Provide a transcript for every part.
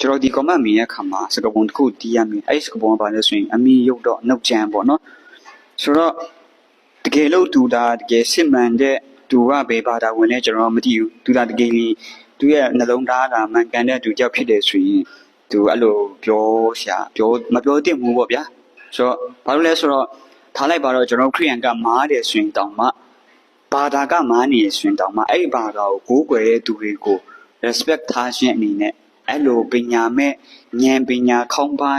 ကျွန်တော်ဒီ comment မြင်တဲ့အခါမှာစကားပုံတစ်ခုတီးရမယ်အဲ့ဒီစကားပုံကဘာလဲဆိုရင်အမီရုပ်တော့နှုတ်ကြမ်းပေါ့နော်ဆိုတော့တကယ်လို့တူတာတကယ်စစ်မှန်တဲ့သူကဘယ်ဘာသာဝင်လဲကျွန်တော်မသိဘူးတူတာတကယ်ကြီးသူရဲ့နှလုံးသားကမှန်ကန်တဲ့သူကြောက်ဖြစ်တယ်ဆိုရင်သူအဲ့လိုပြောရှာပြောမပြောသင့်ဘူးပေါ့ဗျာဆိုတော့ဘာလို့လဲဆိုတော့ထားလိုက်ပါတော့ကျွန်တော်ခရိယန်ကမားတယ်ဆိုရင်တောင်မှဘာသာကမားနေရဆိုရင်တောင်မှအဲ့ဒီဘာသာကိုကိုးကွယ်တဲ့သူတွေကို respect ထားခြင်းအနေနဲ့ အဲ့လိုပညာမဲ့ဉာဏ်ပညာခေါင်းပါ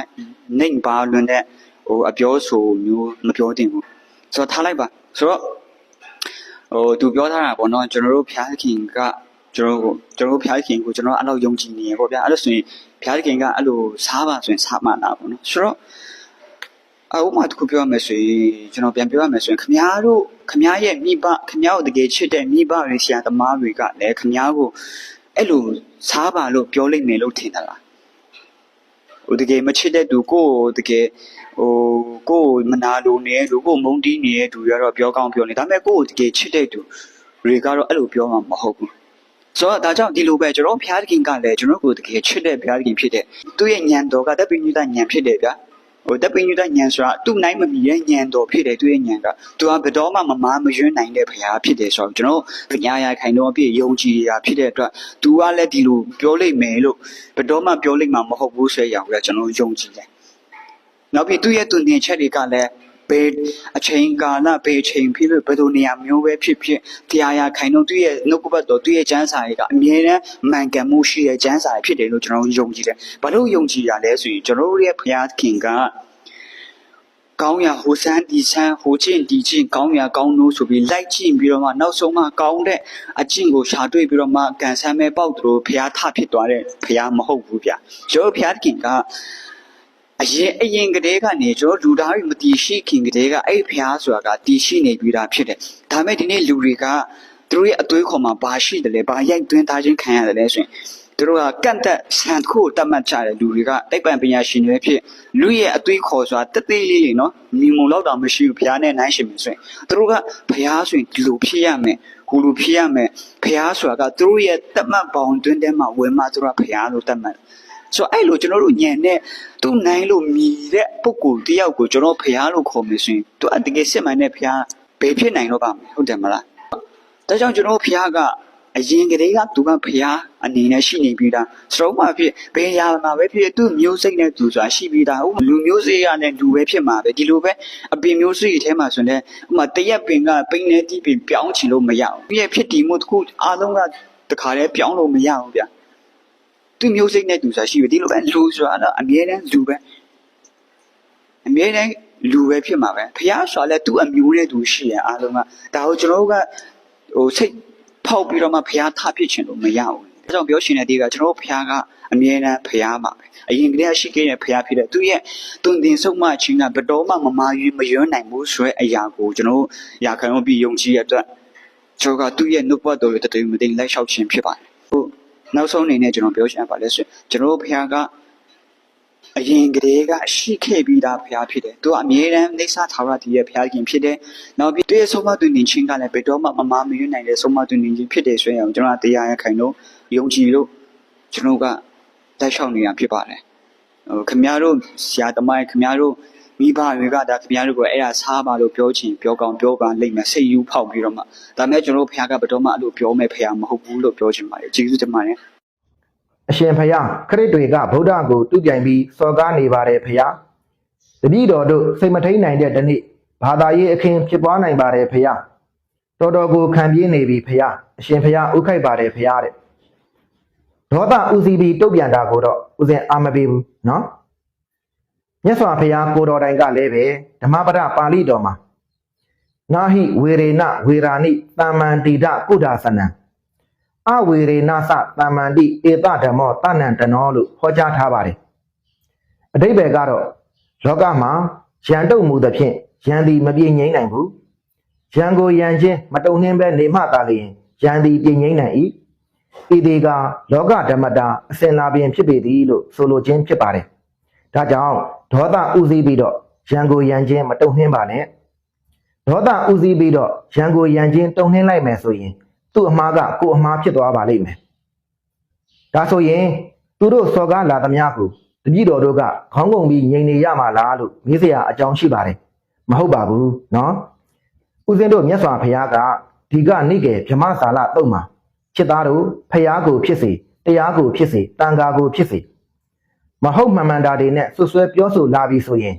နှိမ်ပါလွန်တဲ့ဟိုအပြောဆိုမျိုးမပြောသင့်ဘူးဆိုတော့ထားလိုက်ပါဆိုတော့ဟိုသူပြောထားတာပေါ့နော်ကျွန်တော်တို့ဖျားခင်ကကျွန်တော်တို့ကျွန်တော်တို့ဖျားခင်ကိုကျွန်တော်အဲ့လိုယုံကြည်နေရပေါ့ဗျာအဲ့လိုဆိုရင်ဖျားခင်ကအဲ့လိုစားပါဆိုရင်စားမှလာပေါ့နော်ဆိုတော့အဥပမာတစ်ခုပြောရမယ်ဆိုရင်ကျွန်တော်ပြန်ပြောရမယ်ဆိုရင်ခမားတို့ခမားရဲ့မိဘခမားကိုတကယ်ချစ်တဲ့မိဘတွေဆရာသမားတွေကလည်းခမားကို အဲ့လိုစားပါလို့ပြောလိုက်မယ်လို့ထင်တာလားဟိုတကယ်မချစ်တဲ့သူကိုယ့်ကိုတကယ်ဟိုကိုယ့်ကိုမနာလိုနေလူကိုယ်မုန်းတီးနေတဲ့သူတွေကတော့ပြောကောင်းပြောနေဒါပေမဲ့ကိုယ့်ကိုတကယ်ချစ်တဲ့သူတွေကတော့အဲ့လိုပြောမှာမဟုတ်ဘူးဆိုတော့ဒါကြောင့်ဒီလိုပဲကျွန်တော်ဘုရားသခင်ကလည်းကျွန်တော်ကိုတကယ်ချစ်တဲ့ဘုရားသခင်ဖြစ်တဲ့သူ့ရဲ့ဉာဏ်တော်ကတပ်ပိညုတဉာဏ်ဖြစ်တယ်ဗျာ ဟိုတပ်ပိညုတဉာဏ်ဆိုတာသူ့နိုင်မမီရဲ့ဉာဏ်တော်ဖြစ်တယ်သူ့ရဲ့ဉာဏ်ကသူကဘယ်တော့မှမမားမယွန်းနိုင်တဲ့ဘုရားဖြစ်တယ်ဆိုတော့ကျွန်တော်ညာရခိုင်တော့အပြည့်ယုံကြည်ရာဖြစ်တဲ့အတွက်သူကလည်းဒီလိုပြောလိမ့်မယ်လို့ဘယ်တော့မှပြောလိမ့်မှာမဟုတ်ဘူးဆိုတဲ့အရာကိုလည်းကျွန်တော်ယုံကြည်တယ်နောက်ပြီးသူ့ရဲ့သူနေချက်တွေကလည်း ဘယ်အချိန်ကာလဘယ်အချိန်ဖြစ်ဖြစ်ဘယ်လိုနေရာမျိုးပဲဖြစ်ဖြစ်တရားရခိုင်တော့သူ့ရဲ့နှုတ်ကပတ်တော်သူ့ရဲ့ကျမ်းစာတွေကအမြဲတမ်းမှန်ကန်မှုရှိတဲ့ကျမ်းစာတွေဖြစ်တယ်လို့ကျွန်တော်ယုံကြည်တယ်။ဘာလို့ယုံကြည်ရလဲဆိုရင်ကျွန်တော်တို့ရဲ့ဘုရားခင်ကကောင်းရာဟိုဆန်းဒီဆန်းဟိုချင်းဒီချင်းကောင်းရာကောင်းလို့ဆိုပြီးလိုက်ကြည့်ပြီးတော့မှနောက်ဆုံးမှကောင်းတဲ့အကျင့်ကိုရှာတွေ့ပြီးတော့မှကန်ဆန်းမဲ့ပေါက်သူတို့ဘုရားထဖြစ်သွားတဲ့ဘုရားမဟုတ်ဘူးဗျ။ကျွန်တော်ဘုရားခင်က အရင်အရင်ကတည်းကနေကျွန်တော်လူသားတွေမတည်ရှိခင်ကတည်းကအဲ့ဖျားဆိုတာကတည်ရှိနေပြီးသားဖြစ်တယ်။ဒါမဲ့ဒီနေ့လူတွေကသူတို့ရဲ့အသွေးခေါ်မှာဘာရှိတယ်လဲဘာရိုက်သွင်းထားခြင်းခံရတယ်လဲဆိုရင်သူတို့ကကန့်သက်ဆန်တစ်ခုကိုတတ်မှတ်ကြတယ်လူတွေကတိုက်ပံပညာရှင်တွေဖြစ်လူရဲ့အသွေးခေါ်ဆိုတာတသေးလေးလေးနော်မြင်မလို့တော့မရှိဘူးဖျားနဲ့နိုင်ရှင်ပြီဆိုရင်သူတို့ကဖျားဆိုရင်ဒီလိုဖြစ်ရမယ်ဟိုလိုဖြစ်ရမယ်ဖျားဆိုတာကသူတို့ရဲ့တတ်မှတ်ပေါင်းတွင်းထဲမှာဝင်မှသူတို့ကဖျားလို့တတ်မှတ်တယ် ဆိုတော့အဲ့လိုကျွန်တော်တို့ညံနဲ့သူနိုင်လို့မြည်တဲ့ပုံကိုယ်တယောက်ကိုကျွန်တော်ဖျားလို့ခေါ်မယ်ဆိုရင်သူအတကယ်စစ်မှန်တဲ့ဖျားဘယ်ဖြစ်နိုင်တော့ပါမလဲဟုတ်တယ်မလားဒါကြောင့်ကျွန်တော်ဖျားကအရင်ကတည်းကသူကဖျားအနေနဲ့ရှိနေပြီးသားစတော့မှဖြစ်ဘယ်ရာမှာပဲဖြစ်သူ့မျိုးစိတ်နဲ့သူဆိုတာရှိပြီးသားဥပမာလူမျိုးစိတ်ရတဲ့လူပဲဖြစ်မှာပဲဒီလိုပဲအပင်မျိုးစိတ်ထဲမှာဆိုရင်ဥပမာတရက်ပင်ကပိန်းနေတိပင်ပြောင်းချင်လို့မရဘူးပြည့်ဖြစ်တည်မှုတစ်ခုအားလုံးကတခါတည်းပြောင်းလို့မရဘူးဗျာ သူမျိုးစိတ်နဲ့သူဆိုတာရှိပြီဒီလိုပဲလူဆိုတာတော့အမြဲတမ်းလူပဲအမြဲတမ်းလူပဲဖြစ်မှာပဲဖះဆိုတာလည်းသူ့အမျိုးနဲ့သူရှိရအားလုံးကဒါကိုကျွန်တော်တို့ကဟိုစိတ်ဖောက်ပြီးတော့မှဖះထဖြစ်ချင်လို့မရဘူးဒါကြောင့်ပြောရှင်တဲ့ဒီကကျွန်တော်တို့ဖះကအမြဲတမ်းဖះပါပဲအရင်ကတည်းကရှိခဲ့တဲ့ဖះဖြစ်တဲ့သူရဲ့တွင်တင်ဆုံးမချင်းကဘယ်တော့မှမမာရွေးမယွန်းနိုင်ဘူးဆိုတဲ့အရာကိုကျွန်တော်တို့ရာခံလို့ပြီးယုံကြည်ရတဲ့အတွက်ကျွန်တော်ကသူ့ရဲ့နှုတ်ပတ်တော်ရဲ့တတိယမသိလိုက်လျှောက်ခြင်းဖြစ်ပါတယ်ဟုတ် နောက်ဆုံးအနေနဲ့ကျွန်တော်ပြောချင်တာပါလဲဆိုရင်ကျွန်တော်တို့ဘုရားကအရင်ကတည်းကရှိခဲ့ပြီးသားဘုရားဖြစ်တယ်။သူကအမြဲတမ်းနေစာထာဝရတည်ရဲ့ဘုရားခင်ဖြစ်တယ်။နောက်ပြီးသူရဲ့ဆုံးမသွင်းနေခြင်းကလည်းဘယ်တော့မှမမမယွနိုင်တဲ့ဆုံးမသွင်းနေခြင်းဖြစ်တယ်ဆိုရင်ကျွန်တော်တရားရခိုင်လို့ယုံကြည်လို့ကျွန်တော်ကတိုက်လျှောက်နေတာဖြစ်ပါတယ်။ဟိုခင်ဗျားတို့ဆရာသမားခင်ဗျားတို့ မိဘတွေကဒါခင်ဗျားတို့ကိုအဲ့ဒါစားပါလို့ပြောချင်ပြောကောင်းပြောပါလိမ့်မယ်စိတ်ယူဖောက်ပြီးတော့မှဒါမဲ့ကျွန်တော်တို့ဘုရားကဘယ်တော့မှအဲ့လိုပြောမဲ့ဘုရားမဟုတ်ဘူးလို့ပြောချင်ပါတယ်ကျေးဇူးတင်ပါတယ်အရှင်ဖယားခရစ်တွေကဗုဒ္ဓကိုတူးပြိုင်ပြီးစော်ကားနေပါတယ်ဖယားတပည့်တော်တို့စိတ်မထိန်နိုင်တဲ့ဒီနေ့ဘာသာရေးအခင်းဖြစ်ပွားနိုင်ပါတယ်ဖယားတော်တော်ကိုခံပြေးနေပြီဖယားအရှင်ဖယားဥခိုက်ပါတယ်ဖယားတဲ့ဒေါသဥစီပြီးတုတ်ပြန်တာကိုတော့ဥစဉ်အာမပေးဘူးနော် မြတ်စွာဘုရားကိုတော်တိုင်ကလည်းပဲဓမ္မပဒပါဠိတော်မှာနာဟိဝေရေနဝေရာနိတမ္မန္တိဒကုဒ္ဒါသနံအဝေရေနသတမ္မန္တိဧတဓမ္မောတဏ္ဏတနောလို့ဟောကြားထားပါတယ်အတိပ္ပယ်ကတော့လောကမှာယံတုတ်မူသဖြင့်ယံသည်မပြည့်ငြိမ်းနိုင်ဘူးယံကိုယံချင်းမတုံနှင်းပဲနေမှသာလျှင်ယံသည်ပြည့်ငြိမ်းနိုင်၏ဤသည်ကလောကဓမ္မတာအစဉ်လာပြင်ဖြစ်ပေသည်လို့ဆိုလိုခြင်းဖြစ်ပါတယ်ဒါကြောင့် ဒေါသဥစည်းပြီးတော့ယံကိုယံချင်းမတုံနှင်းပါနဲ့ဒေါသဥစည်းပြီးတော့ယံကိုယံချင်းတုံနှင်းလိုက်မယ်ဆိုရင်သူ့အမှားကကိုယ်အမှားဖြစ်သွားပါလိမ့်မယ်။ဒါဆိုရင်သူတို့စော်ကားလာသမျှကိုတပည့်တော်တို့ကခေါင်းငုံပြီးငြိမ်နေရမှာလားလို့မေးစရာအကြောင်းရှိပါတယ်မဟုတ်ပါဘူးနော်ဦးဇင်းတို့မြတ်စွာဘုရားကဒီကနိကေဗြဟ္မဆာလတုံမှာจิตသားတို့ဖျားကိုဖြစ်စေတရားကိုဖြစ်စေတန်ခါကိုဖြစ်စေ မဟုတ်မှန်မှန်တာတွေနဲ့ဆွဆွဲပြောဆိုလာပြီဆိုရင်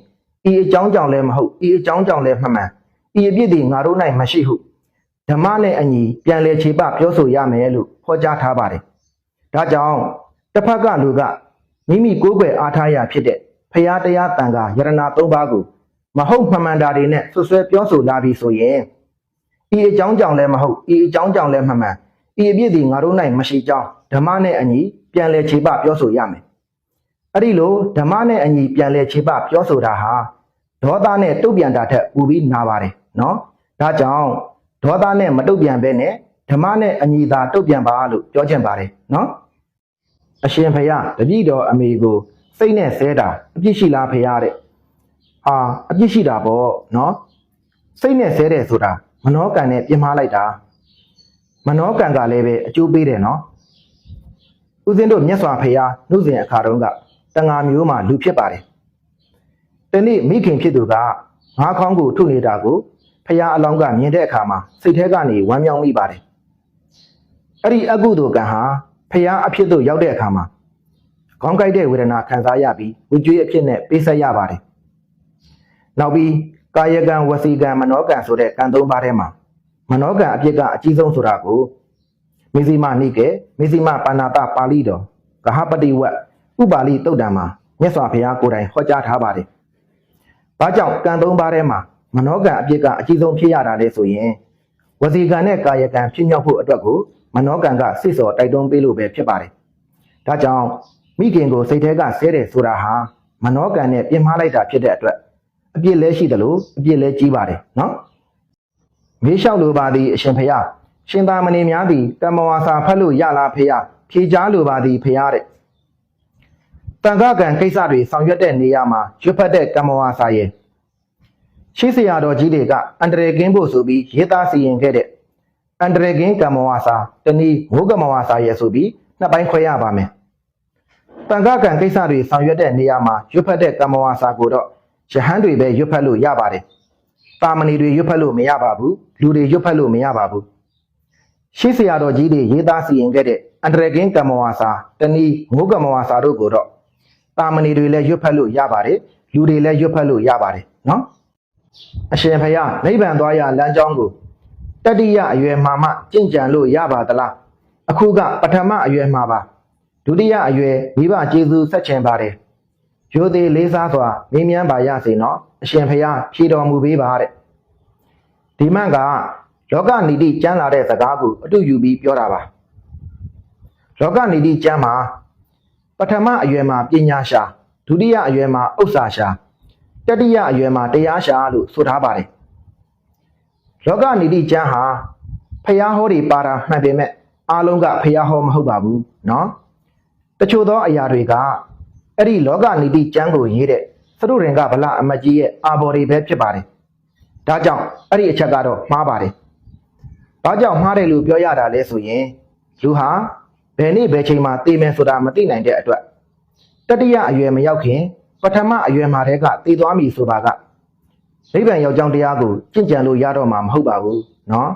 ဤအကြောင်းကြောင့်လည်းမဟုတ်ဤအကြောင်းကြောင့်လည်းမှန်မှန်ဤအပြစ်တွေငါတို့၌မရှိဟုဓမ္မနဲ့အညီပြန်လဲခြေပပြောဆိုရမယ်လို့ဟောကြားထားပါတယ်ဒါကြောင့်တစ်ဖက်ကလူကမိမိကိုယ်ွယ်အားထားရဖြစ်တဲ့ဖရာတရားတန်ခါယရနာ၃ပါးကိုမဟုတ်မှန်မှန်တာတွေနဲ့ဆွဆွဲပြောဆိုလာပြီဆိုရင်ဤအကြောင်းကြောင့်လည်းမဟုတ်ဤအကြောင်းကြောင့်လည်းမှန်မှန်ဤအပြစ်တွေငါတို့၌မရှိကြောင်းဓမ္မနဲ့အညီပြန်လဲခြေပပြောဆိုရမယ် အဲ့ဒီလိုဓမ္မနဲ့အညီပြန်လဲခြေပပြောဆိုတာဟာဒေါသနဲ့တုတ်ပြန်တာထက်ပူပြီးနာပါတယ်နော်ဒါကြောင့်ဒေါသနဲ့မတုတ်ပြန်ဘဲနဲ့ဓမ္မနဲ့အညီသာတုတ်ပြန်ပါလို့ပြောချင်ပါတယ်နော်အရှင်ဖယားတပည့်တော်အမေကိုစိတ်နဲ့ဆဲတာအပြစ်ရှိလားဖယားတဲ့ဟာအပြစ်ရှိတာပေါ့နော်စိတ်နဲ့ဆဲတယ်ဆိုတာမနောကံနဲ့ပြင်မာလိုက်တာမနောကံကလည်းပဲအကျိုးပေးတယ်နော်ဦးဇင်းတို့မြတ်စွာဘုရားနှုတ်စဉ်အခါတုန်းက တန်ဃာမျိုးမှာလူဖြစ်ပါတယ်တနေ့မိခင်ဖြစ်သူကငါးခေါင်းကိုထုနေတာကိုဖယားအလောင်းကမြင်တဲ့အခါမှာစိတ်ထဲကနေဝမ်းမြောက်မိပါတယ်အဲ့ဒီအကုသိုလ်ကံဟာဖျားအဖြစ်သို့ရောက်တဲ့အခါမှာခေါင်းကိုက်တဲ့ဝေဒနာခံစားရပြီးဝိကျွေးအဖြစ်နဲ့ပေးဆက်ရပါတယ်။နောက်ပြီးကာယကံဝစီကံမနောကံဆိုတဲ့ကံသုံးပါးထဲမှာမနောကံအဖြစ်ကအကြီးဆုံးဆိုတာကိုမေဇိမနိကေမေဇိမပါဏာတပါဠိတော်ကဟပတိဝတ် ဥပါလိတုတ်တံမှာမြတ်စွာဘုရားကိုယ်တိုင်ဟောကြားထားပါတယ်။ဘာကြောင့်ကံသုံးပါးထဲမှာမနောကံအဖြစ်ကအကြီးဆုံးဖြစ်ရတာလဲဆိုရင်ဝစီကံနဲ့ကာယကံဖြစ်မြောက်ဖို့အတွက်ကိုမနောကံကစိတ်စော်တိုက်တွန်းပေးလို့ပဲဖြစ်ပါတယ်။ဒါကြောင့်မိခင်ကိုစိတ်ထဲကဆဲတယ်ဆိုတာဟာမနောကံနဲ့ပြင်မာလိုက်တာဖြစ်တဲ့အတွက်အပြစ်လဲရှိတယ်လို့အပြစ်လဲကြီးပါတယ်နော်။မေးလျှောက်လိုပါသည်အရှင်ဖျားရှင်သာမဏေများသည်ကမ္မဝါစာဖတ်လို့ရလားဖျားဖြေကြားလိုပါသည်ဖျားတဲ့။ တန်ခါကံကိစ္စတွေဆောင်ရွက်တဲ့နေရာမှာရွတ်ဖတ်တဲ့ကမ္မဝါစာရဲ့ရှိစရာတော်ကြီးတွေကအန္တရာယ်ကင်းဖို့ဆိုပြီးရေးသားစီရင်ခဲ့တဲ့အန္တရာယ်ကင်းကမ္မဝါစာတနည်းမိုးကမ္မဝါစာရဲ့ဆိုပြီးနှစ်ပိုင်းခွဲရပါမယ်။တန်ခါကံကိစ္စတွေဆောင်ရွက်တဲ့နေရာမှာရွတ်ဖတ်တဲ့ကမ္မဝါစာကိုတော့ယဟန်တွေပဲရွတ်ဖတ်လို့ရပါတယ်။တာမဏီတွေရွတ်ဖတ်လို့မရပါဘူး။လူတွေရွတ်ဖတ်လို့မရပါဘူး။ရှိစရာတော်ကြီးတွေရေးသားစီရင်ခဲ့တဲ့အန္တရာယ်ကင်းကမ္မဝါစာတနည်းမိုးကမ္မဝါစာတို့ကိုတော့ တာမဏီတွေလည်းရွတ်ဖတ်လို့ရပါတယ်။လူတွေလည်းရွတ်ဖတ်လို့ရပါတယ်နော်။အရှင်ဖယားနိဗ္ဗာန်သွားရလမ်းကြောင်းကိုတတိယအရွယ်မှာမှကြင့်ကြံလို့ရပါသလားအခုကပထမအရွယ်မှာပါဒုတိယအရွယ်မိဘကျေးဇူးဆက်ချင်ပါတယ်ရိုသေလေးစားစွာမေးမြန်းပါရစေနော်အရှင်ဖယားဖြေတော်မူပေးပါတဲ့ဒီမန့်ကလောကနီတိကျမ်းလာတဲ့စကားကိုအတူယူပြီးပြောတာပါလောကနီတိကျမ်းမှာ ပထမအရွယ်မှာပညာရှာဒုတိယအရွယ်မှာဥစ္စာရှာ တတိယအရွယ်မှာတရားရှာလို့ဆိုထားပါတယ်လောကနီတိကျမ်းဟာဖျားဟောတွေပါတာမှန်ပေမဲ့အားလုံးကဖျားဟောမဟုတ်ပါဘူးเนาะတချို့သောအရာတွေကအဲ့ဒီလောကနီတိကျမ်းကိုရေးတဲ့သရုရင်ကဗလအမတ်ကြီးရဲ့အာဘော်တွေပဲဖြစ်ပါတယ်ဒါကြောင့်အဲ့ဒီအချက်ကတော့မှားပါတယ်ဘာကြောင့်မှားတယ်လို့ပြောရတာလဲဆိုရင်လူဟာ ဘယ်နေ့ဘယ်ချိန်မှာသိမယ်ဆိုတာမသိနိုင်တဲ့အတွက် တတိယအရွယ်မရောက်ခင်ပထမအရွယ်မှာတည်းကတည်သွားပြီဆိုပါကနိဗ္ဗာန်ရောက်ကြောင်းတရားကိုကြင့်ကြံလို့ရတော့မှာမဟုတ်ပါဘူးเนาะ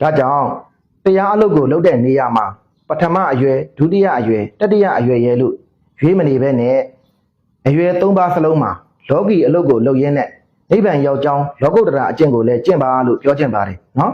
ဒါကြောင့်တရားအလုပ်ကိုလုပ်တဲ့နေရာမှာပထမအရွယ်ဒုတိယအရွယ်တတိယအရွယ်ရဲ့လို့ရွေးမနေပဲနဲ့အရွယ်၃ပါးစလုံးမှာလောကီအလုပ်ကိုလုပ်ရင်းနဲ့နိဗ္ဗာန်ရောက်ကြောင်းလောကုတ္တရာအကျင့်ကိုလည်းကျင့်ပါလို့ပြောချင်ပါတယ်เนาะ